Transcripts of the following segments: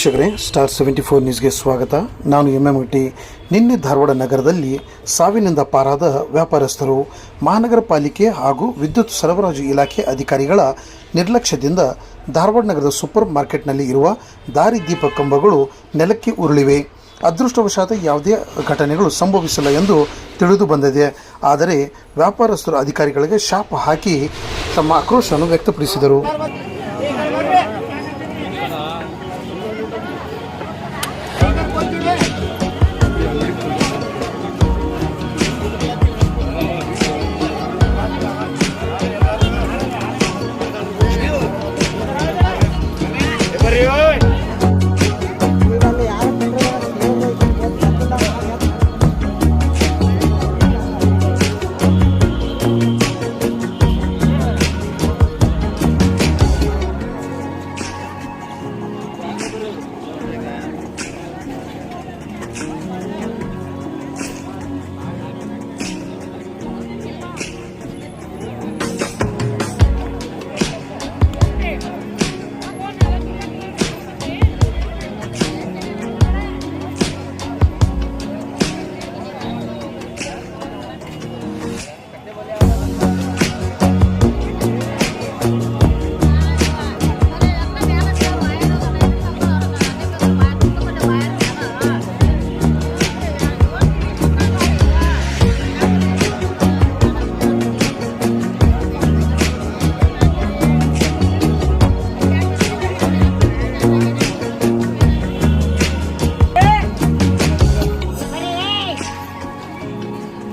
ವೀಕ್ಷಕರೇ star seventy four ನ್ಯೂಸ್ಗೆ ಸ್ವಾಗತ. ನಾನು ಎಂ ಎಂ ಟಿ. ನಿನ್ನೆ ಧಾರವಾಡ ನಗರದಲ್ಲಿ ಸಾವಿನಿಂದ ಪಾರಾದ ವ್ಯಾಪಾರಸ್ಥರು, ಮಹಾನಗರ ಪಾಲಿಕೆ ಹಾಗೂ ವಿದ್ಯುತ್ ಸರಬರಾಜು ಇಲಾಖೆ ಅಧಿಕಾರಿಗಳ ನಿರ್ಲಕ್ಷ್ಯದಿಂದ ಧಾರವಾಡ ನಗರದ ಸೂಪರ್ ಮಾರ್ಕೆಟ್ನಲ್ಲಿ ಇರುವ ದಾರಿ ದೀಪ ಕಂಬಗಳು ನೆಲಕ್ಕೆ ಉರುಳಿವೆ. ಅದೃಷ್ಟವಶಾತ್ ಯಾವುದೇ ಘಟನೆಗಳು ಸಂಭವಿಸಿಲ್ಲ ಎಂದು ತಿಳಿದು ಬಂದಿದೆ. ಆದರೆ ವ್ಯಾಪಾರಸ್ಥರು ಅಧಿಕಾರಿಗಳಿಗೆ ಶಾಪ ಹಾಕಿ ತಮ್ಮ ಆಕ್ರೋಶವನ್ನು ವ್ಯಕ್ತಪಡಿಸಿದರು.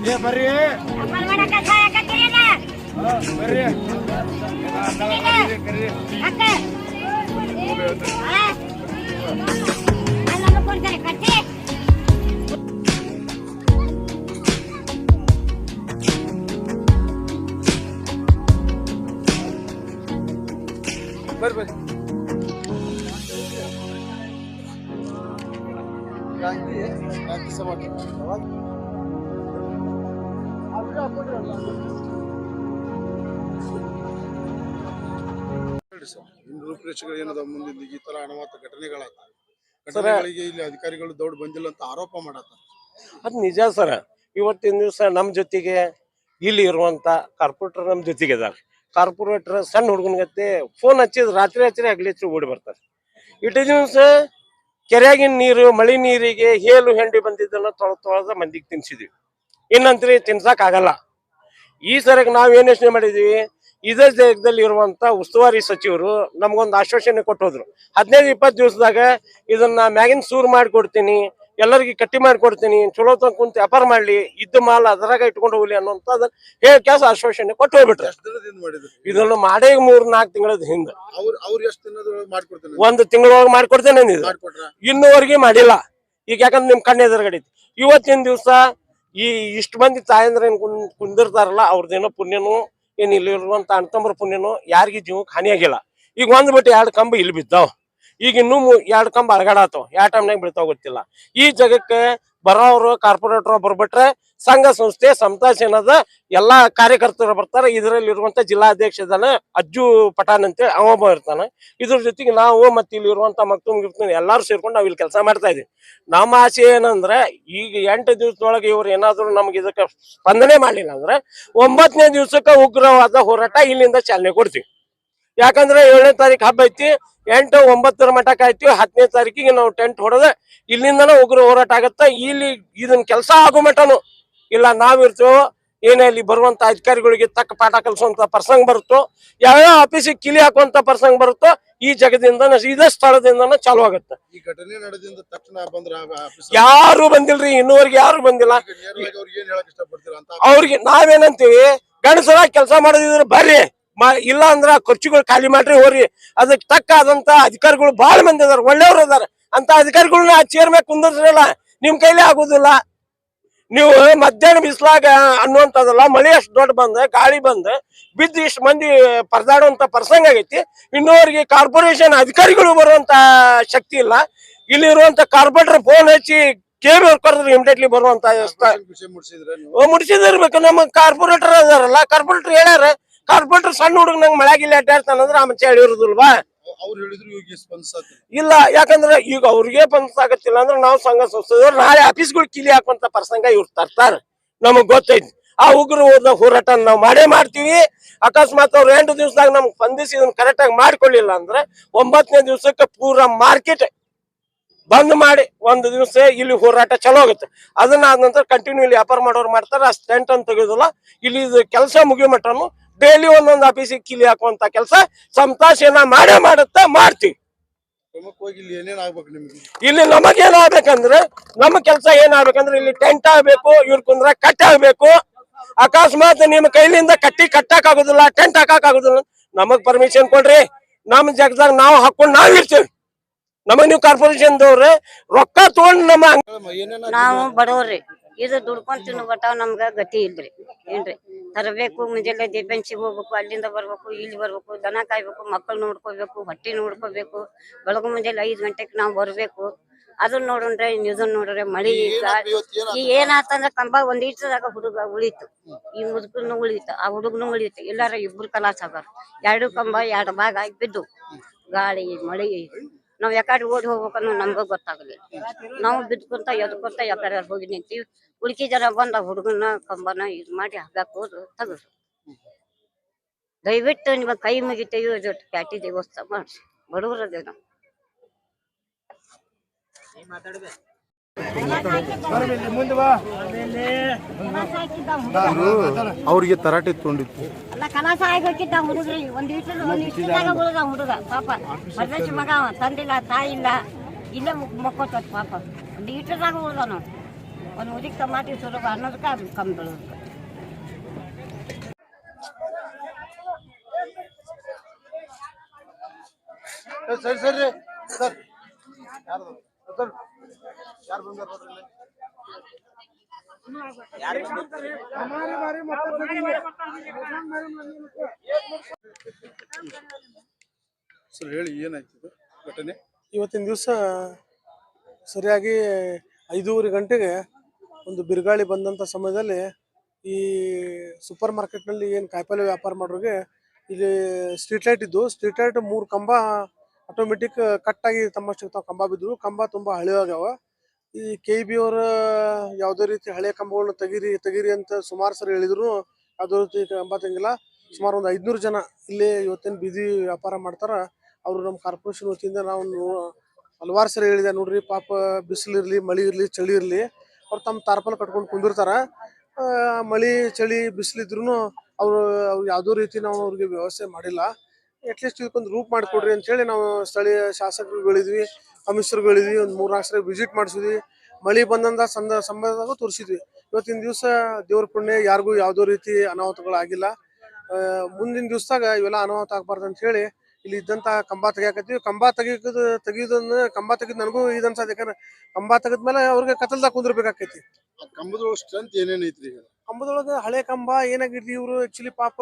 ಏ ಬರ್ರಿ ಪರಮಾಣ ಕಷಾಯ ಕಟ್ಟಿನ ಹಾ, ಬರ್ರಿ ಕರೀರಿ. ಅಕ್ಕ ಅಲ್ಲ ಹೇಳ್ರಿ ಸರ್ ಇನ್ನು ರೂಪರೇಷೆಗಳು ಏನದ ಮುಂದಿನ ಈ ತರ ಅನಾಹುತ ಘಟನೆಗಳಾಗ್ತವೆ ಘಟನೆಗಳಿಗೆ ಇಲ್ಲಿ ಅಧಿಕಾರಿಗಳು ದೌಡ್ ಬಂದಿಲ್ಲ ಅಂತ ಆರೋಪ ಮಾಡತ್ತ ಅದು ನಿಜ ಸರ. ಇವತ್ತಿನ ದಿವಸ ನಮ್ಮ ಜೊತೆಗೆ ಇಲ್ಲಿ ಇರುವಂತ ಕಾರ್ಪೊರೇಟರ್ ನಮ್ಮ ಜೊತೆಗೆ ಇದಾರೆ ಕಾರ್ಪೊರೇಟರ್ ಸಣ್ಣ ಹುಡುಗನಿಗತ್ತೆ ಫೋನ್ ಹಚ್ಚಿದ್ ರಾತ್ರಿ ರಾತ್ರಿ ಹಗಲಿ ಹಚ್ಚಿ ಓಡಿ ಬರ್ತಾರೆ. ಇಟ್ಟು ದಿವಸ ಕೆರೆಯಾಗಿನ ನೀರು ಮಳೆ ನೀರಿಗೆ ಹೇಲು ಹೆಂಡಿ ಬಂದಿದ್ದನ್ನ ತೊಳ ತೊಳೆದ ಮಂದಿಗೆ ತಿನ್ಸಿದ್ವಿ. ಇನ್ನಂತ್ರಿ ತಿನ್ಸಕ್ ಆಗಲ್ಲ ಈ ಸರಿಗೆ ನಾವ್ ಏನ್ ಯೋಚನೆ ಮಾಡಿದ್ವಿ? ಇದೇ ಜಾಗದಲ್ಲಿ ಇರುವಂತ ಉಸ್ತುವಾರಿ ಸಚಿವರು ನಮ್ಗೊಂದು ಆಶ್ವಾಸನೆ ಕೊಟ್ಟೋದ್ರು. ಹದಿನೈದು ಇಪ್ಪತ್ತು ದಿವಸದಾಗ ಇದನ್ನ ಮ್ಯಾಗಿನ್ ಸೂರ್ ಮಾಡ್ಕೊಡ್ತೀನಿ ಎಲ್ಲರಿಗೆ ಕಟ್ಟಿ ಮಾಡಿಕೊಡ್ತೀನಿ ಚಲೋ ತಂಗ ಕುಂತ ವ್ಯಾಪಾರ ಮಾಡ್ಲಿ ಇದ್ದ ಮಾಲ್ ಅದ್ರಾಗ ಇಟ್ಕೊಂಡು ಹೋಗ್ಲಿ ಅನ್ನೋಂಥದ್ದು ಹೇಳಿ ಕೆಲಸ ಆಶ್ವಾಸನೆ ಕೊಟ್ಟು ಹೋಗ್ಬಿಟ್ರೆ. ಇದನ್ನ ಮಾಡೇ ಮೂರ್ ನಾಲ್ಕು ತಿಂಗಳದ ಹಿಂದೆ. ಒಂದು ತಿಂಗಳೊಳಗೆ ಮಾಡ್ಕೊಡ್ತೇನೆ ಇನ್ನೂವರೆಗೆ ಮಾಡಿಲ್ಲ. ಈಗ ಯಾಕಂದ್ರೆ ನಿಮ್ ಕಣ್ಣೆ ಇವತ್ತಿನ ದಿವಸ ಈ ಇಷ್ಟ ಮಂದಿ ತಾಯಂದ್ರ ಏನ್ ಕುಂದ್ ಕುಂದಿರ್ತಾರಲ್ಲ ಅವ್ರದ್ದೇನೋ ಪುಣ್ಯನೋ, ಏನ್ ಇಲ್ಲಿರುವಂತ ಅಣ್ತಂಬ್ರ ಪುಣ್ಯನೋ, ಯಾರಿಗೆ ಜೀವಕ್ಕೆ ಹಾನಿಯಾಗಿಲ್ಲ ಈಗ ಒಂದ್ ಬಿಟ್ಟು ಎರಡು ಕಂಬ ಇಲ್ಲಿ ಬಿದ್ದಾವ್. ಈಗ ಇನ್ನೂ ಎರಡು ಕಂಬ ಅಳಗಾಡತ್ತವ್ ಯಾವ ಟೈಮ್ನಾಗ ಬೀಳ್ತಾವ ಗೊತ್ತಿಲ್ಲ. ಈ ಜಗಕ್ಕೆ ಬರೋರು, ಕಾರ್ಪೊರೇಟರ್ ಬರ್ಬಿಟ್ರೆ ಸಂಘ ಸಂಸ್ಥೆ, ಸಮತಾ ಸೇನದ ಎಲ್ಲಾ ಕಾರ್ಯಕರ್ತರು ಬರ್ತಾರೆ. ಇದರಲ್ಲಿ ಇರುವಂತ ಜಿಲ್ಲಾಧ್ಯಕ್ಷ ಇದಾನೆ ಅಜ್ಜು ಪಠಾನ್ ಅಂತೇಳಿ ಅವ ಒಬ್ಬ ಇರ್ತಾನೆ. ಇದ್ರ ಜೊತೆಗೆ ನಾವು ಮತ್ತೆ ಇಲ್ಲಿ ಇರುವಂತ ಮಕ್ತುಮ್ ಗಿರ್ತಮ್ ಎಲ್ಲಾರು ಸೇರ್ಕೊಂಡು ನಾವ್ ಇಲ್ಲಿ ಕೆಲಸ ಮಾಡ್ತಾ ಇದೀವಿ. ನಮ್ಮ ಆಸೆ ಏನಂದ್ರೆ, ಈಗ ಎಂಟು ದಿವಸದೊಳಗೆ ಇವ್ರು ಏನಾದ್ರು ನಮ್ಗೆ ಇದಕ್ಕೆ ಸ್ಪಂದನೆ ಮಾಡಲಿಲ್ಲ ಅಂದ್ರೆ ಒಂಬತ್ತನೇ ದಿವಸಕ್ಕೆ ಉಗ್ರವಾದ ಹೋರಾಟ ಇಲ್ಲಿಂದ ಚಾಲನೆ ಕೊಡ್ತೀವಿ. ಯಾಕಂದ್ರೆ ಏಳನೇ ತಾರೀಕು ಹಬ್ಬ ಐತಿ ಎಂಟು ಒಂಬತ್ತರ ಮಠಕ್ಕೆ ಐತಿ ಹತ್ತನೇ ತಾರೀಕಿಗೆ ನಾವು ಟೆಂಟ್ ಹೊಡೆದ ಇಲ್ಲಿಂದನ ಉಗ್ರ ಹೋರಾಟ ಆಗತ್ತ. ಇಲ್ಲಿ ಇದನ್ನ ಕೆಲಸ ಆಗೋ ಮಟನು ಇಲ್ಲ ನಾವಿರ್ತೇವೋ ಏನೇ ಇಲ್ಲಿ ಬರುವಂತ ಅಧಿಕಾರಿಗಳಿಗೆ ತಕ್ಕ ಪಾಠ ಕಲಿಸುವಂತ ಪ್ರಸಂಗ ಬರುತ್ತೋ ಯಾವ್ಯಾವ ಆಫೀಸಿಗೆ ಕಿಲಿ ಹಾಕುವಂತ ಪ್ರಸಂಗ ಬರುತ್ತೋ ಈ ಜಗದಿಂದ ಇದೇ ಸ್ಥಳದಿಂದನ ಚಾಲು ಆಗತ್ತ. ಈ ಘಟನೆ ನಡೆದಿಂದ ತಕ್ಷಣ ಬಂದ್ರ ಆಫೀಸ್ ಯಾರು ಬಂದಿಲ್ರಿ ಇನ್ನೂವರೆಗೆ ಯಾರು ಬಂದಿಲ್ಲ. ಅವ್ರಿಗೆ ನಾವೇನಂತೀವಿ ಗಣಸರ ಕೆಲಸ ಮಾಡೋದಿದ್ರೆ ಬರ್ರಿ. ಇಲ್ಲ ಅಂದ್ರ ಖರ್ಚುಗಳು ಖಾಲಿ ಮಾಡ್ರಿ ಹೋರಿ ಅದಕ್ಕೆ ತಕ್ಕ ಆದಂತ ಅಧಿಕಾರಿಗಳು ಬಹಳ ಮಂದಿ ಅದಾರ ಒಳ್ಳೆಯವ್ರು ಅದಾರ. ಅಂತ ಅಧಿಕಾರಿಗಳನ್ನ ಆ ಚೇರ್ ಮೇಲೆ ಕುಂದಿರ್ಸಲ್ಲ ನಿಮ್ ಕೈಲಿ ಆಗುದಿಲ್ಲ. ನೀವು ಮಧ್ಯಾಹ್ನ ಬಿಸಿಲಾಗ ಅನ್ನುವಂಥದ್ದಲ್ಲ ಮಳೆ ಅಷ್ಟು ದೊಡ್ಡ ಬಂದ ಗಾಳಿ ಬಂದ ಬಿದ್ದು ಇಷ್ಟು ಮಂದಿ ಪರದಾಡುವಂತ ಪ್ರಸಂಗ ಆಗೈತಿ. ಇನ್ನೋರಿಗೆ ಕಾರ್ಪೊರೇಷನ್ ಅಧಿಕಾರಿಗಳು ಬರುವಂತ ಶಕ್ತಿ ಇಲ್ಲ. ಇಲ್ಲಿ ಇರುವಂತ ಕಾರ್ಪೊರೇಟರ್ ಫೋನ್ ಹಚ್ಚಿ ಕೇಳಿ ಕರೆದ್ರೆ ಇಮಿಡಿಯೇಟ್ಲಿ ಬರುವಂತ ಮುಡ್ಸಿದಿರ್ಬೇಕು ನಮ್ಮ ಕಾರ್ಪೊರೇಟರ್ ಅದಾರಲ್ಲ ಕಾರ್ಪೊರೇಟರ್ ಹೇಳ್ಯಾರ ಕಾರ್ಪೊರೇಟರ್ ಸಣ್ಣ ಹುಡುಗ ನಂಗೆ ಮಳೆಗಿಲ್ಲ ಅಡ್ಡಾಡ್ತಾನಂದ್ರ ಅಂದ್ರೆ ಮನುಷ್ಯ ಹೇಳಿರುದಿಲ್ವಾ? ಅವ್ರು ಹೇಳಿದ್ರು ಇವಾಗ ಸ್ಪಂದಿಸತ್ತೆ ಇಲ್ಲ ಯಾಕಂದ್ರೆ ಈಗ ಅವ್ರಿಗೆ ಆಗತ್ತಿಲ್ಲ ಅಂದ್ರೆ ನಾವು ಸಂಘ ಸಂಸ್ಥೆದವ್ರು ನಾಳೆ ಆಫೀಸ್ಗಳು ಕಿಲಿ ಹಾಕುವಂತ ಪ್ರಸಂಗ ಇವ್ರು ತರ್ತಾರ. ನಮಗ್ ಗೊತ್ತೈತಿ. ಆ ಉಗ್ರ ಹೋದ ಹೋರಾಟ ನಾವು ಮಾಡೇ ಮಾಡ್ತೀವಿ. ಅಕಸ್ಮಾತ್ ಅವ್ರು ಎಂಟು ದಿವಸದಾಗ ನಮ್ಗೆ ಸ್ಪಂದಿಸಿ ಇದನ್ನ ಕರೆಕ್ಟ್ ಆಗಿ ಮಾಡ್ಕೊಳ್ಳಿಲ್ಲ ಅಂದ್ರೆ ಒಂಬತ್ತನೇ ದಿವಸಕ್ಕೆ ಪೂರ ಮಾರ್ಕೆಟ್ ಬಂದ್ ಮಾಡಿ ಒಂದು ದಿವಸ ಇಲ್ಲಿ ಹೋರಾಟ ಚಲೋ ಆಗುತ್ತೆ. ಅದನ್ನ ಆದ ನಂತರ ಕಂಟಿನ್ಯೂ ಇಲ್ಲಿ ವ್ಯಾಪಾರ ಮಾಡೋರು ಮಾಡ್ತಾರೆ ಆ ಸ್ಟೆಂಟ್ ಅಂತ ತೆಗೆದಿಲ್ಲ. ಇಲ್ಲಿ ಇದು ಕೆಲಸ ಮುಗಿಯೋ ಮಟ್ಟನು ಡೈಲಿ ಒಂದೊಂದು ಆಫೀಸಿಗೆ ಕಿಲಿ ಹಾಕುವಂತ ಕೆಲಸ ಸಮತಾಶೇನ ಮಾಡೇ ಮಾಡುತ್ತಾ ಮಾಡ್ತೀವಿ. ಇಲ್ಲಿ ಏನೇನ್ ಏನಾಗ್ಬೇಕಂದ್ರೆ ನಿಮ್ಗೆ? ಇಲ್ಲಿ ನಮಗೇನ್ ಆಗ್ಬೇಕಂದ್ರೆ ನಮ್ಮ ಕೆಲಸ ಏನಾಗ್ಬೇಕಂದ್ರೆ ಇಲ್ಲಿ ಟೆಂಟ್ ಆಗ್ಬೇಕು ಇವ್ರ ಕುಂದ್ರ ಕಟ್ಟ ಆಗ್ಬೇಕು. ಅಕಸ್ಮಾತ್ ನಿಮ್ ಕೈಲಿಂದ ಕಟ್ಟಿ ಕಟ್ಟಕ್ ಆಗುದಿಲ್ಲ ಟೆಂಟ್ ಹಾಕಕ್ ಆಗುದಿಲ್ಲ ನಮಗ್ ಪರ್ಮಿಷನ್ ಕೊಡ್ರಿ. ನಮ್ ಜಗದಾಗ ನಾವ್ ಹಾಕೊಂಡ್ ನಾವ್ ಇರ್ತೀವಿ. ನಮಗ್ ನೀವು ಕಾರ್ಪೊರೇಷನ್ ದವ್ರೆ ರೊಕ್ಕ ತಗೊಂಡ್ ನಮ್ಮ ನಾವು ಬಡವ್ರಿ. ಇದು ದುಡ್ಕೊಂಡ್ ತಿನ್ನು ಬಟ್ಟ ನಮ್ಗ ಗತಿ ಇಲ್ರಿ. ಏನ್ರಿ? ತರಬೇಕು ಮುಂಜಾನೆ ದೇಪೆನ್ಸಿಗೆ ಹೋಗ್ಬೇಕು ಅಲ್ಲಿಂದ ಬರ್ಬೇಕು ಇಲ್ಲಿ ಬರ್ಬೇಕು ದನ ಕಾಯ್ಬೇಕು ಮಕ್ಕಳು ನೋಡ್ಕೋಬೇಕು ಹೊಟ್ಟೆ ನೋಡ್ಕೋಬೇಕು ಬೆಳಗು ಮುಂಜಾನೆ ಐದ್ ಗಂಟೆಗೆ ನಾವು ಬರ್ಬೇಕು. ಅದನ್ನ ನೋಡ್ರೆ ಇದನ್ನ ನೋಡ್ರೆ ಮಳಿ ಗಾಳಿ ಈ ಏನಾತಂದ್ರ ಕಂಬ ಒಂದ್ ಇಟ್ಟದಾಗ ಹುಡುಗ ಉಳಿತು. ಈ ಮುದುಕನು ಉಳಿತು ಆ ಹುಡುಗನು ಉಳಿತು. ಎಲ್ಲಾರ ಇಬ್ರು ಕಲಾಸ ಆಗಾರ ಎರಡು ಕಂಬ ಎರಡು ಭಾಗ ಆಗಿ ಬಿದ್ದು ಗಾಳಿ ಮಳಿ. ನಾವ್ ಯಾಕಡೆ ಓಡಿ ಹೋಗ್ಬೇಕನ್ನೋ ನಮ್ಗ ಗೊತ್ತಾಗಲಿಲ್ಲ ನಾವು ಬಿದ್ಕೊಂತ ಎದ್ಕೊಂತ ಯಾಕಡೆ ಹೋಗಿ ನಿಂತೀವಿ. ಹುಡುಕಿ ಜನ ಬಂದ ಹುಡುಗನ ಕಂಬನ ಇದ್ ಮಾಡಿ ಹಗ್ಗಕ್ ಹೋದ್ರು, ತೆಗದ್ರು. ದಯವಿಟ್ಟು ನಿಮ್ಮ ಕೈ ಮುಗಿತೇವೆ ಜೊತೆ ಪ್ಯಾಟಿ ದೇವಸ್ಥಾನ ಮಾಡ್ರಿ ಬಡವರದೇ ನಾವು ಅವ್ರಿಗೆ ತರಾಟೆ ತೊಗೊಂಡಿತ್ತು ಅಲ್ಲ ಕಲಾಸ ಆಗಿ ಹೋಗಿದ್ದ ಹುಡುಗ್ರಿ. ಒಂದ್ ಇಟ್ಟು ಒಂದ್ ಇಷ್ಟದಾಗ ಹುಡುಗ ಪಾಪ. ಮದ್ರಸಿ ಮಗ. ತಂದಿಲ್ಲ ತಾಯಿ ಇಲ್ಲ. ಇಲ್ಲೇ ಮಕ್ಕೋತ ಪಾಪ. ಒಂದ್ ಇಟ್ಟದಾಗ ಉಳ್ದ ನಾವು ಒಂದ್ ಉದಿಕ್ ಟಮಾಟಿ ಸುಲಭ ಅನ್ನೋದಕ್ಕ ಅದು ಕಮ್ಮಿ ಬೆಳೆದಕ್ಕೆ ಸರಿ ಸರಿ ಸರ್. ಸರ್. ಯಾರು ಬಂದಾರ ನೋಡ್ರಿ? ಇಲ್ಲಿ? ಸರ್ ಹೇಳಿ ಏನಾಯ್ತು ಇದು ಘಟನೆ? ಇವತ್ತಿನ ದಿವಸ ಸರಿಯಾಗಿ ಐದೂವರೆ ಗಂಟೆಗೆ ಒಂದು ಬಿರುಗಾಳಿ ಬಂದಂತ ಸಮಯದಲ್ಲಿ ಈ ಸೂಪರ್ ಮಾರ್ಕೆಟ್ನಲ್ಲಿ ಏನು ಕಾಯಿಪಲ್ಯ ವ್ಯಾಪಾರ ಮಾಡೋರಿಗೆ ಇಲ್ಲಿ ಸ್ಟ್ರೀಟ್ ಲೈಟ್ ಇದ್ದು ಸ್ಟ್ರೀಟ್ ಲೈಟ್ ಮೂರು ಕಂಬ ಆಟೋಮೆಟಿಕ್ ಕಟ್ಟಾಗಿ ತಮ್ಮಷ್ಟಕ್ಕೆ ತಾವು ಕಂಬ ಬಿದ್ದು ಕಂಬ ತುಂಬಾ ಹಳೆಯಾಗ್ಯಾವ ಈ ಕೆ ಬಿ ಅವರ, ಯಾವುದೇ ರೀತಿ ಹಳೆ ಕಂಬಗಳನ್ನ ತೆಗೀರಿ ತೆಗೀರಿ ಅಂತ ಸುಮಾರು ಸರಿ ಹೇಳಿದ್ರು. ಯಾವುದೇ ರೀತಿ ಕಂಬ ಸುಮಾರು ಒಂದು ಐದ್ನೂರು ಜನ ಇಲ್ಲಿ ಇವತ್ತಿನ ಬೀದಿ ವ್ಯಾಪಾರ ಮಾಡ್ತಾರ. ಅವರು ನಮ್ಮ ಕಾರ್ಪೊರೇಷನ್ ವತಿಯಿಂದ ನಾವು ಹಲವಾರು ಸರಿ ಹೇಳಿದೆ. ನೋಡ್ರಿ ಪಾಪ ಬಿಸಿಲಿರಲಿ ಮಳಿ ಇರಲಿ, ಚಳಿ ಇರಲಿ. ಅವ್ರು ತಮ್ಮ ತಾರ್ಪಲ್ ಕಟ್ಕೊಂಡು ಕುಂದಿರ್ತಾರ. ಮಳಿ, ಚಳಿ ಬಿಸಿಲಿದ್ರು ಅವರು, ಅವ್ರು ಯಾವುದೋ ರೀತಿ ನಾವು ಅವ್ರಿಗೆ ವ್ಯವಸ್ಥೆ ಮಾಡಿಲ್ಲ. ಅಟ್ಲೀಸ್ಟ್ ಇದಕ್ಕೊಂದು ರೂಪ್ ಮಾಡಿಕೊಡ್ರಿ ಅಂತ ಹೇಳಿ ನಾವು ಸ್ಥಳೀಯ ಶಾಸಕರುಗಳಿದ್ವಿ ಕಮಿಷನರ್ಗಳಿದ್ವಿ ಒಂದು ಮೂರ್ನಾಲ್ಕು ಸರಿ ವಿಸಿಟ್ ಮಾಡಿಸಿದ್ವಿ. ಮಳಿ ಬಂದಂತ ಸಂದ ಸಂಬಂಧದಾಗ ತೋರಿಸಿದ್ವಿ. ಇವತ್ತಿನ ದಿವಸ ದೇವ್ರ ಪುಣ್ಯ ಯಾರಿಗೂ ಯಾವುದೋ ರೀತಿ ಅನಾಹುತಗಳಾಗಿಲ್ಲ. ಮುಂದಿನ ದಿವಸದಾಗ ಇವೆಲ್ಲ ಅನಾಹುತ ಆಗ್ಬಾರ್ದು ಅಂತ ಹೇಳಿ ಇಲ್ಲಿ ಇದ್ದಂತ ಕಂಬ ತೆಗಿಯಾಕತ್ತೀವಿ. ಕಂಬ ತೆಗಿಯೋದು ತೆಗಿಯೋದನ್ನ ಕಂಬ ತೆಗಿದ್ ನನಗೂ ಇದನ್ಸದ ಯಾಕಂದ್ರೆ ಕಂಬ ತೆಗೆದ್ಮೇಲೆ ಅವ್ರಿಗೆ ಕತ್ತಲ್ದಾಗ ಕುಂದಿರ್ಬೇಕಾಕೈತಿ. ಆ ಕಂಬದ ಸ್ಟ್ರೆಂತ್ ಏನೇನೈತ್ರಿ ಕಂಬದೊಳಗೆ ಕಂಬದೊಳಗ ಹಳೆ ಕಂಬ ಏನಾಗಿದ್ವಿ ಇವ್ರು ಆಕ್ಚುಲಿ ಪಾಪ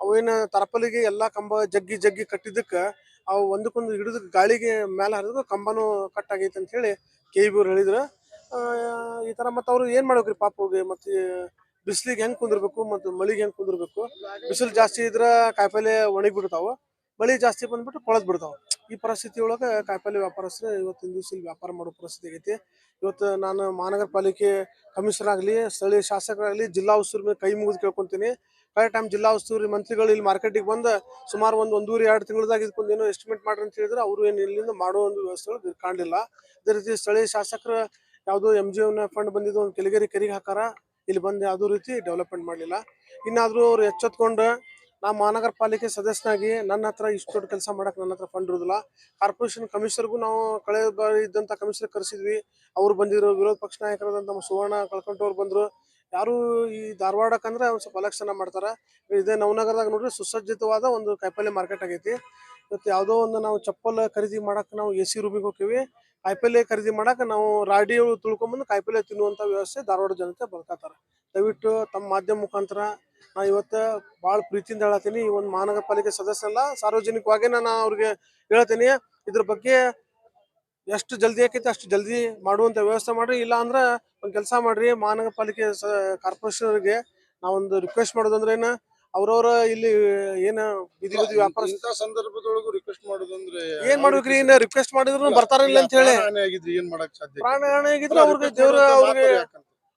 ಅವೇನ ತರಪಲಿಗೆ ಎಲ್ಲಾ ಕಂಬ ಜಗ್ಗಿ ಜಗ್ಗಿ ಕಟ್ಟಿದ್ದಕ್ಕ ಅವು ಒಂದಕ್ಕೊಂದು ಹಿಡಿದು ಗಾಳಿಗೆ ಮೇಲೆ ಹರಿದ್ರು ಕಂಬನೂ ಕಟ್ ಆಗೈತೆ ಅಂತ ಹೇಳಿ ಕೆ ಬಿ ಅವ್ರು ಹೇಳಿದ್ರು ಈ ತರ ಮತ್ತೆ ಅವ್ರು ಏನ್ ಮಾಡ್ಬೇಕ್ರಿ ಪಾಪ ಅವ್ರಿಗೆ? ಮತ್ತೆ ಬಿಸಿಲಿಗೆ ಹೆಂಗ್ ಕುಂದಿರ್ಬೇಕು? ಮತ್ತು ಮಳಿಗೆ ಹೆಂಗ್ ಕುಂದಿರ್ಬೇಕು? ಬಿಸಿಲು ಜಾಸ್ತಿ ಇದ್ರೆ ಕಾಯಿಪಲ್ಲೆ ಒಣಗಿ ಬಿಡ್ತಾವ ಮಳಿ ಜಾಸ್ತಿ ಬಂದ್ಬಿಟ್ಟು ಕೊಳದ್ ಬಿಡ್ತಾವ. ಈ ಪರಿಸ್ಥಿತಿ ಒಳಗೆ ಕಾಯಿಪಲ್ಲೆ ವ್ಯಾಪಾರಸ್ಥರು ಇವತ್ತಿನ ದಿವಸ ಇಲ್ಲಿ ವ್ಯಾಪಾರ ಮಾಡೋ ಪರಿಸ್ಥಿತಿ ಆಗೈತಿ. ಇವತ್ತು ನಾನು ಮಹಾನಗರ ಪಾಲಿಕೆ ಕಮಿಷನರ್ ಆಗಲಿ, ಸ್ಥಳೀಯ ಶಾಸಕರಾಗಲಿ, ಜಿಲ್ಲಾ ಉಸ್ತುವಾರಿ ಮೇಲೆ ಕೈ ಮುಗಿದು ಕೇಳ್ಕೊಂತೀನಿ. ಕರೆಕ್ಟ್ ಟೈಮ್ ಜಿಲ್ಲಾ ಉಸ್ತುವಾರಿ ಮಂತ್ರಿಗಳು ಇಲ್ಲಿ ಮಾರ್ಕೆಟಿಗೆ ಬಂದು ಸುಮಾರು ಒಂದು ಒಂದೂವರೆ, ಎರಡು ತಿಂಗಳದಾಗ ಇದಕ್ಕೊಂದು ಏನೋ ಎಸ್ಟಿಮೇಟ್ ಮಾಡ್ರಿ ಅಂತ ಹೇಳಿದ್ರೆ. ಅವರು ಏನು ಇಲ್ಲಿಂದ ಮಾಡೋ ಒಂದು ವ್ಯವಸ್ಥೆಗಳು ಕಾಣಲಿಲ್ಲ. ಅದೇ ರೀತಿ ಸ್ಥಳೀಯ ಶಾಸಕರು ಯಾವುದೋ ಎಂ ಜಿ ಎನ್ ಫಂಡ್ ಬಂದಿದ್ದು ಒಂದು ಕೆಲಿಗೇರಿ ಕೆರಿಗೆ ಹಾಕಾರ. ಇಲ್ಲಿ ಬಂದು ಯಾವುದೋ ರೀತಿ ಡೆವಲಪ್ಮೆಂಟ್ ಮಾಡಲಿಲ್ಲ. ಇನ್ನಾದರೂ ಅವ್ರು ಎಚ್ಚೆತ್ಕೊಂಡು ನಾ ಮಹಾನಗರ ಪಾಲಿಕೆ ಸದಸ್ಯನಾಗಿ ನನ್ನ ಹತ್ರ ಇಷ್ಟು ದೊಡ್ಡ ಕೆಲಸ ಮಾಡಕ್ಕೆ ನನ್ನ ಹತ್ರ ಫಂಡ್ ಇರೋದಿಲ್ಲ. ಕಾರ್ಪೊರೇಷನ್ ಕಮಿಷನರ್ಗೂ ನಾವು ಕಳೆದ ಬಾರಿ ಇದ್ದಂಥ ಕಮಿಷನರ್ ಕರೆಸಿದ್ವಿ. ಅವ್ರು ಬಂದಿರೋ ವಿರೋಧ ಪಕ್ಷ ನಾಯಕರಾದಂಥ ನಮ್ಮ ಸುವರ್ಣ ಕಳ್ಕೊಂಡವ್ರು ಬಂದ್ರು. ಯಾರು ಈ ಧಾರವಾಡಕ್ಕಂದ್ರೆ ಒಂದು ಸ್ವಲ್ಪ ಅಲಕ್ಷಣ ಮಾಡ್ತಾರೆ. ಇದೇ ನವನಗರದಾಗ ನೋಡ್ರಿ ಸುಸಜ್ಜಿತವಾದ ಒಂದು ಕಾಯಿಪಲ್ಲೆ ಮಾರ್ಕೆಟ್ ಆಗೈತಿ. ಇವತ್ತು ಯಾವುದೋ ಒಂದು ನಾವು ಚಪ್ಪಲ್ ಖರೀದಿ ಮಾಡಕ್ ನಾವು ಎ ಸಿ ರೂಮಿಗೆ ಹೋಗ್ತೀವಿ ಕಾಯಿಪಲ್ಲೆ ಖರೀದಿ ಮಾಡಕ್ ನಾವು ರಾಡಿ ತುಳ್ಕೊಂಬಂದು ಕಾಯಿಪಲ್ಲೆ ತಿನ್ನುವಂತ ವ್ಯವಸ್ಥೆ ಧಾರವಾಡ ಜನತೆ ಬರ್ಕತ್ತಾರ ದಯವಿಟ್ಟು ತಮ್ಮ ಮಾಧ್ಯಮ ಮುಖಾಂತರ ನಾ ಇವತ್ತು ಭಾಳ ಪ್ರೀತಿಯಿಂದ ಹೇಳತ್ತೀನಿ ಈ ಒಂದು ಮಹಾನಗರ ಪಾಲಿಕೆ ಸದಸ್ಯರಲ್ಲ ಸಾರ್ವಜನಿಕವಾಗಿ ನಾನು ಅವ್ರಿಗೆ ಹೇಳ್ತೀನಿ. ಇದ್ರ ಬಗ್ಗೆ ಎಷ್ಟು ಜಲ್ದಿ ಆಕೈತಿ ಅಷ್ಟು ಜಲ್ದಿ ಮಾಡುವಂತ ವ್ಯವಸ್ಥೆ ಮಾಡ್ರಿ. ಇಲ್ಲ ಅಂದ್ರ ಒಂದ್ ಕೆಲಸ ಮಾಡ್ರಿ. ಮಹಾನಗರ ಪಾಲಿಕೆ ಕಾರ್ಪೊರೇಷನ್ಗೆ ನಾವೊಂದು ರಿಕ್ವೆಸ್ಟ್ ಮಾಡೋದಂದ್ರೆ ಏನ ಅವ್ರವ್ರ ಇಲ್ಲಿ ಏನ ಬೀದಿ ಬೀದಿ ವ್ಯಾಪಾರ ಇಂಥ ಸಂದರ್ಭದೊಳಗೂ ರಿಕ್ವೆಸ್ಟ್ ಮಾಡೋದಂದ್ರೆ ಏನ್ ಮಾಡ್ಬೇಕ್ರಿ ಏನ ರಿಕ್ವೆಸ್ಟ್ ಮಾಡಿದ್ರು ಬರ್ತಾರಿಲ್ಲ ಅಂತ ಹೇಳಿ. ಪ್ರಾಣ ಹಾನಿ ಆಗಿದ್ರೆ ಏನ್ ಮಾಡಕ್ ಸಾಧ್ಯ ಪ್ರಾಣ ಹಾನಿ ಆಗಿದ್ರೆ ಅವ್ರಿಗೆ ದೇವ್ರ ಅವ್ರಿಗೆ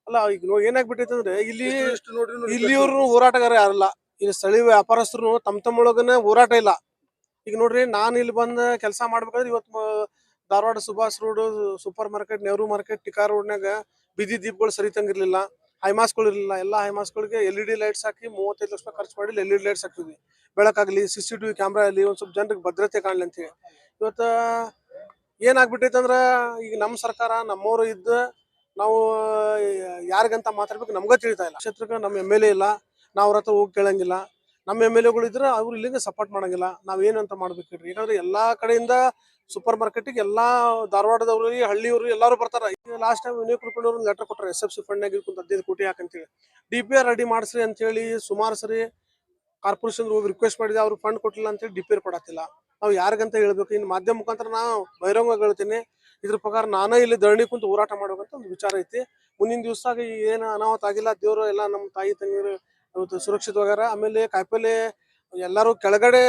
ಅಲ್ಲ ಈಗ ಏನಾಗ್ಬಿಟ್ಟೈತೆ ಅಂದ್ರೆ ಇಲ್ಲಿ ಎಷ್ಟು ನೋಡ್ರಿ ಇಲ್ಲಿಯವ್ರು ಹೋರಾಟಗಾರ ಯಾರಲ್ಲ. ಇಲ್ಲಿ ಸ್ಥಳೀಯ ವ್ಯಾಪಾರಸ್ಥರು ತಮ್ಮ ತಮ್ಮೊಳಗನೆ ಹೋರಾಟ ಇಲ್ಲ. ಈಗ ನೋಡ್ರಿ ನಾನು ಇಲ್ಲಿ ಬಂದ ಕೆಲಸ ಮಾಡ್ಬೇಕಾದ್ರೆ ಇವತ್ತು Dharwad Subhash road, super market, Nehru market, ಟಿಕಾ ರೋಡ್ನಾಗ ಬೀದಿ ದೀಪಗಳು ಸರಿತಂಗಿರ್ಲಿಲ್ಲ. ಹೈಮಾಸ್ಗಳು ಇರಲಿಲ್ಲ. ಎಲ್ಲ ಹೈಮಾಸ್ಗಳಿಗೆ ಎಲ್ ಇ ಡಿ ಲೈಟ್ಸ್ ಹಾಕಿ ಮೂವತ್ತೈದು ಲಕ್ಷ ಖರ್ಚು ಮಾಡಿ ಎಲ್ ಇ ಡಿ ಲೈಟ್ಸ್ ಹಾಕಿದ್ವಿ. ಬೆಳಕಾಗ್ಲಿ C C T V camera ಆಗಲಿ ಒಂದ್ ಸ್ವಲ್ಪ ಜನರಿಗೆ ಭದ್ರತೆ ಕಾಣಲಿ ಅಂತ ಹೇಳಿ. ಇವತ್ತ ಏನಾಗ್ಬಿಟ್ಟೈತೆ ಅಂದ್ರ ಈಗ ನಮ್ಮ ಸರ್ಕಾರ, ನಮ್ಮವರು ಇದ್ದ ನಾವು, ಯಾರಿಗಂತ ಮಾತಾಡ್ಬೇಕು ನಮ್ಗ ತಿಳಿತಾ ಇಲ್ಲ. ಕ್ಷೇತ್ರಕ್ಕೆ ನಮ್ಮ ಎಂ ಎಲ್ ಎ ಇಲ್ಲ. ನಾವು ಅವ್ರ ಹತ್ರ ಹೋಗಿ ಕೇಳಂಗಿಲ್ಲ. ನಮ್ಮ ಎಂ ಎಲ್ ಎಗಳು ಇದ್ರೆ ಅವ್ರು ಇಲ್ಲಿಂದ ಸಪೋರ್ಟ್ ಮಾಡಂಗಿಲ್ಲ. ನಾವ್ ಏನಂತ ಮಾಡ್ಬೇಕ್ರಿ ಯಾಕಂದ್ರೆ ಎಲ್ಲಾ ಕಡೆಯಿಂದ ಸೂಪರ್ ಮಾರ್ಕೆಟಿಗೆ ಎಲ್ಲಾ ಧಾರವಾಡದವ್ರು, ಹಳ್ಳಿಯವರು ಎಲ್ಲಾರು ಬರ್ತಾರ. Last time Vinay Kulkarni letter ಕೊಟ್ಟರೆ ಎಸ್ ಎಫ್ ಸಿ ಫಂಡ್ನಾಗ ಇರ್ಕೊಂಡು ಹದಿನೈದು ಕೋಟಿ ಹಾಕಂತೇಳಿ. ಡಿ ಪಿ ಆರ್ ರೆಡಿ ಮಾಡಿಸ್ರಿ ಅಂತೇಳಿ ಸುಮಾರು ಸರಿ ಕಾರ್ಪೊರೇಷನ್ ಹೋಗಿ ರಿಕ್ವೆಸ್ಟ್ ಮಾಡಿದೆ, ಅವ್ರು ಫಂಡ್ ಕೊಟ್ಟಿಲ್ಲ ಅಂತೇಳಿ ಡಿ ಪಿ ಕೊಡತ್ತಿಲ್ಲ. ನಾವು ಯಾರಿಗಂತ ಹೇಳ್ಬೇಕು? ಇನ್ನು ಮಾಧ್ಯಮ ಮುಖಾಂತರ ನಾವು ಬಹಿರಂಗ ಹೇಳ್ತೀನಿ. ಇದ್ರ ಪ್ರಕಾರ ನಾನೇ ಇಲ್ಲಿ ಧರಣಿ ಕುಂತು ಹೋರಾಟ ಮಾಡ್ಬೇಕಂತ ಒಂದು ವಿಚಾರ ಐತಿ. ಮುಂದಿನ ದಿವಸ ಏನು ಅನಾಹುತ ಆಗಿಲ್ಲ, ದೇವರು ಎಲ್ಲ ನಮ್ಮ ತಾಯಿ ತಂಗಿರು ಸುರಕ್ಷಿತವಾಗ್ಯಾರ. ಆಮೇಲೆ ಕಾಯಿಪಲ್ಲೆ ಎಲ್ಲರೂ ಕೆಳಗಡೆ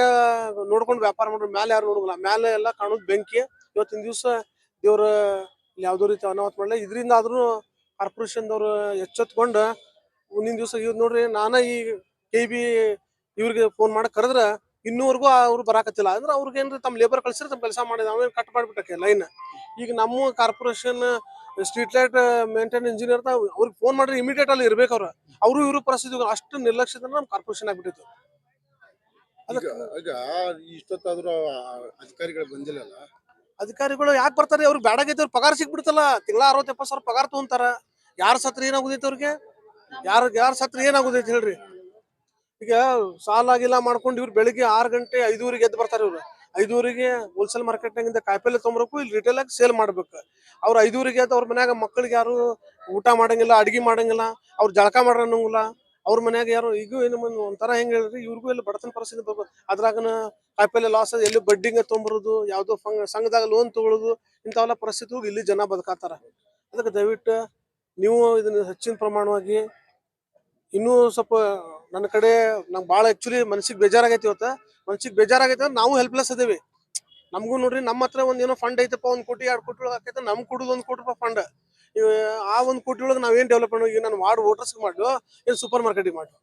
ನೋಡ್ಕೊಂಡು ವ್ಯಾಪಾರ ಮಾಡ್ರು. ಮ್ಯಾಲೆ ಯಾರು ನೋಡಲ್ಲ ಮ್ಯಾಲೆ ಎಲ್ಲ ಕಾಣೋದು ಬೆಂಕಿ. ಇವತ್ತಿನ ದಿವಸ ದೇವ್ರ ಯಾವ್ದೋ ರೀತಿ ಅನಾಹುತ ಮಾಡಲ್ಲ ಇದರಿಂದ ಆದ್ರೂ ಕಾರ್ಪೊರೇಷನ್ದವ್ರು ಎಚ್ಚೆತ್ಕೊಂಡು ಮುಂದಿನ ದಿವಸ ಇವ್ ನೋಡ್ರಿ, ನಾನ ಈ ಕೆ ಬಿ ಇವ್ರಿಗೆ ಫೋನ್ ಮಾಡಿ ಕರೆದ್ರ ಇನ್ನೂವರೆಗೂ ಅವ್ರು ಬರಾಕತ್ತಿಲ್ಲ. ಅಂದ್ರೆ ಅವ್ರಿಗೆ ಏನ್ರಿ ತಮ್ಮ ಲೇಬರ್ ಕಳ್ಸಿದ್ರೆ ತಮ್ಮ ಕೆಲಸ ಮಾಡಿದ ಅವೇನು ಕಟ್ ಮಾಡ್ಬಿಟ್ಟಕ್ಕೆ ಲೈನ್. ಈಗ ನಮ್ಮ corporation street light maintain engineer ಅವ್ರಿಗೆ ಫೋನ್ ಮಾಡ್ರಿ ಇಮಿಡಿಯೇಟ್ ಅಲ್ಲಿ ಇರ್ಬೇಕು ಅವ್ರು ಅವರು ಇವರು ಪರಿಸ್ಥಿತಿ ಅಷ್ಟು ನಿರ್ಲಕ್ಷ್ಯದಿಂದ ನಮ್ಮ ಕಾರ್ಪೊರೇಷನ್ ಆಗ್ಬಿಟ್ಟಿತ್ತು. ಈಗ ಈಗ ಇಷ್ಟೊತ್ತಾದ್ರೂ ಅಧಿಕಾರಿಗಳು ಬಂದಿಲ್ಲಲ್ಲ? ಅಧಿಕಾರಿಗಳು ಯಾಕೆ ಬರ್ತಾರೆ? ಅವ್ರಿಗೆ ಬ್ಯಾಡಾಗೈತೆ ಅವ್ರ ಪಗಾರ ಸಿಕ್ಬಿಡ್ತಲ್ಲ ತಿಂಗಳ ಅರವತ್ತು ಎಪ್ಪತ್ತು ಸಾವಿರ ಪಗಾರ ತಗೊಂತಾರ. ಯಾರ ಸತ್ರ ಏನಾಗುದೈತೆ ಅವ್ರಿಗೆ? ಯಾರು ಯಾರು ಸತ್ರ ಏನಾಗುದೈತೆ ಹೇಳ್ರಿ? ಈಗ ಸಾಲ ಆಗಿಲ್ಲ ಮಾಡ್ಕೊಂಡು ಇವ್ರು ಬೆಳಿಗ್ಗೆ ಆರು ಗಂಟೆ ಐದೂರಿಗೆ ಎದ್ದು ಬರ್ತಾರೆ ಇವ್ರು. ಐದೂರಿಗೆ ಹೋಲ್ಸೇಲ್ ಮಾರ್ಕೆಟ್ನಾಗಿಂದ ಕಾಯಿಪಲ್ಲೆ ತೊಂಬರಕು ಇಲ್ಲಿ ರಿಟೇಲ್ ಆಗಿ ಸೇಲ್ ಮಾಡ್ಬೇಕು. ಅವ್ರು ಐದೂರಿಗೆ ಎದ್ದು ಅವ್ರ ಮನ್ಯಾಗ ಮಕ್ಕಳಿಗೆ ಯಾರು ಊಟ ಮಾಡಂಗಿಲ್ಲ ಅಡಿಗೆ ಮಾಡಂಗಿಲ್ಲ ಅವ್ರು ಜಳಕ ಮಾಡ್ರ ಅನ್ನಂಗಿಲ್ಲ ಅವ್ರ ಮನ್ಯಾಗ ಯಾರು ಈಗ ಏನು ಒಂಥರ ಹೆಂಗ್ ಹೇಳ್ರಿ ಇವ್ರಿಗೂ ಎಲ್ಲ ಬಡತನ ಪರಿಸ್ಥಿತಿ ಬರ್ಬೋದು ಅದ್ರಾಗನ ಕಾಯಿಪಲ್ಲೆ ಲಾಸ್ ಎಲ್ಲಿ ಬಡ್ಡಿಂಗ ತೊಂಬರುದು, ಯಾವ್ದೋ ಫಂಗ್, ಸಂಘದಾಗ ಲೋನ್ ತಗೊಳ್ಳೋದು ಇಂಥವೆಲ್ಲ ಪರಿಸ್ಥಿತಿ ಇಲ್ಲಿ ಜನ ಬದುಕಾತಾರ. ಅದಕ್ಕೆ ದಯವಿಟ್ಟು ನೀವು ಇದನ್ನ ಹೆಚ್ಚಿನ ಪ್ರಮಾಣವಾಗಿ ಇನ್ನೂ ಸ್ವಲ್ಪ ನನ್ನ ಕಡೆ ನಂಗೆ ಭಾಳ ಆ್ಯಕ್ಚುಲಿ ಮನ್ಸಿಗೆ ಬೇಜಾರಾಗೈತಿ ಇವತ್ತು. ಮನ್ಸಿಗೆ ಬೇಜಾರಾಗೈತೆ ಅಂದ್ರೆ ನಾವು ಹೆಲ್ಪ್ಲೆಸ್ ಅದೇವಿ ನಮಗೂ ನೋಡ್ರಿ ನಮ್ಮ ಹತ್ರ ಒಂದ್ ಏನೋ ಫಂಡ್ ಐತಪ್ಪ, ಒಂದ್ ಕೋಟಿ, ಎರಡು ಕೋಟಿ ಒಳಗೆ ಆಕೈತೆ ನಮ್ ಕೊಡುದು ಒಂದ್ ಕೋಟಿ ರೂಪಾಯಿ ಫಂಡ್ ಆ ಒಂದು ಕೋಟಿ ಒಳಗೆ ನಾವೇನ್ ಡೆವಲಪ್ಮೆಂಟ್ ಈಗ ನಾನು ವಾರ್ಡ್ ವೋಟರ್ಸ್ಗೆ ಮಾಡ್ಲು ಏನು ಸೂಪರ್ ಮಾರ್ಕೆಟಿಗೆ ಮಾಡ್ಲು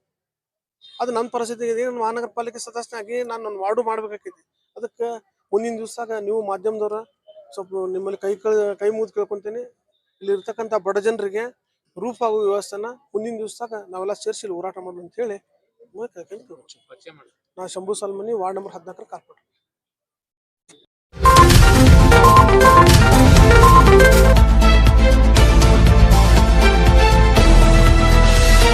ಅದು ನನ್ನ ಪರಿಸ್ಥಿತಿ ಇದೆ ನಾನು ಮಹಾನಗರ ಪಾಲಿಕೆ ಸದಸ್ಯನಾಗಿ ನಾನು ನನ್ನ ವಾರ್ಡು ಮಾಡ್ಬೇಕಾಕೈತಿ. ಅದಕ್ಕೆ ಮುಂದಿನ ದಿವಸದಾಗ ನೀವು ಮಾಧ್ಯಮದವ್ರ ಸ್ವಲ್ಪ ನಿಮ್ಮಲ್ಲಿ ಕೈ ಕಳ್ ಕೈ ಮುಗಿದು ಕೇಳ್ಕೊತೀನಿ. ಇಲ್ಲಿ ಇರ್ತಕ್ಕಂಥ ಬಡ ಜನರಿಗೆ ರೂಫ್ ಆಗುವ ವ್ಯವಸ್ಥೆನ ಮುಂದಿನ ದಿವಸದಾಗ ನಾವೆಲ್ಲ ಸೇರಿಸಿ ಇಲ್ಲಿ ಹೋರಾಟ ಮಾಡೋಣ ಅಂತ ಹೇಳಿ ಕೇಳ್ಕೊಂಡು ನಾ ಶಂಭು ಸಲ್ಮನಿ ವಾರ್ಡ್ ನಂಬರ್ ಹದಿನಾಲ್ಕರ ಕಾರ್ಪೊರೇಟರ್.